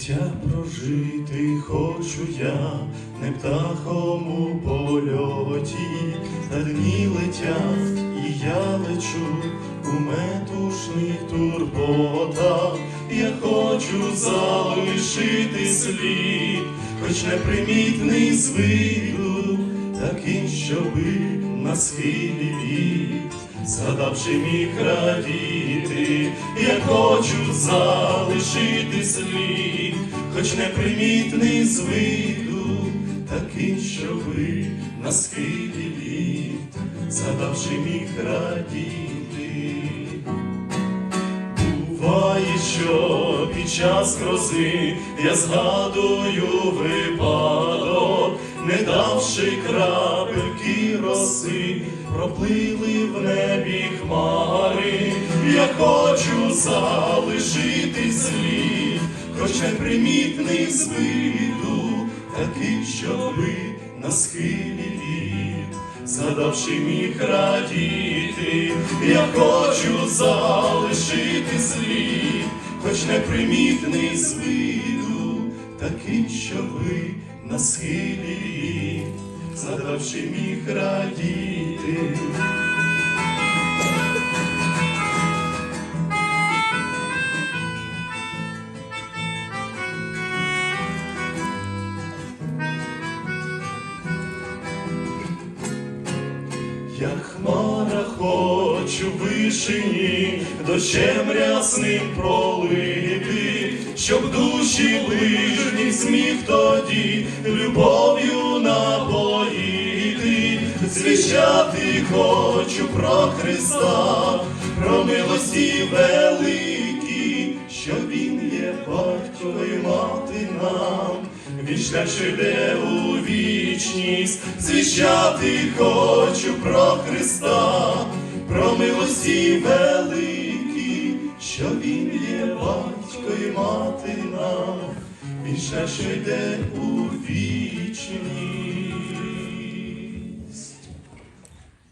Життя прожити хочу я, не птахом у польоті, та дні летять, і я лечу у метушних турботах. Я хочу залишити слід, хоч непримітний з виду, такий, щоби на схилі літ, згадавши міг радіти, я хочу залишити слід, хоч непримітний з виду, такий, щоби на схилі літ, згадавши міг радіти. Буває, що під час грози я згадую випадок, не давши крапельки роси, проплили в небі хмари, я хочу залишити слід, хоч непримітний з виду, такий, щоби на схилі літ, згадавши міг радіти, я хочу залишити слід, хоч непримітний з виду, такий, щоби на схилі літ, згадавши міг радіти. Я хмара хочу вишині, дощем рясним пролити, щоб душі ближні зміг тоді любов'ю напоїти, звіщати хочу про Христа, про милості великі, що Він є батько і мати нам. Він шлях йде у вічність, звіщати хочу про Христа, про милості великі, що Він є батько і мати нам, він ще що йде у.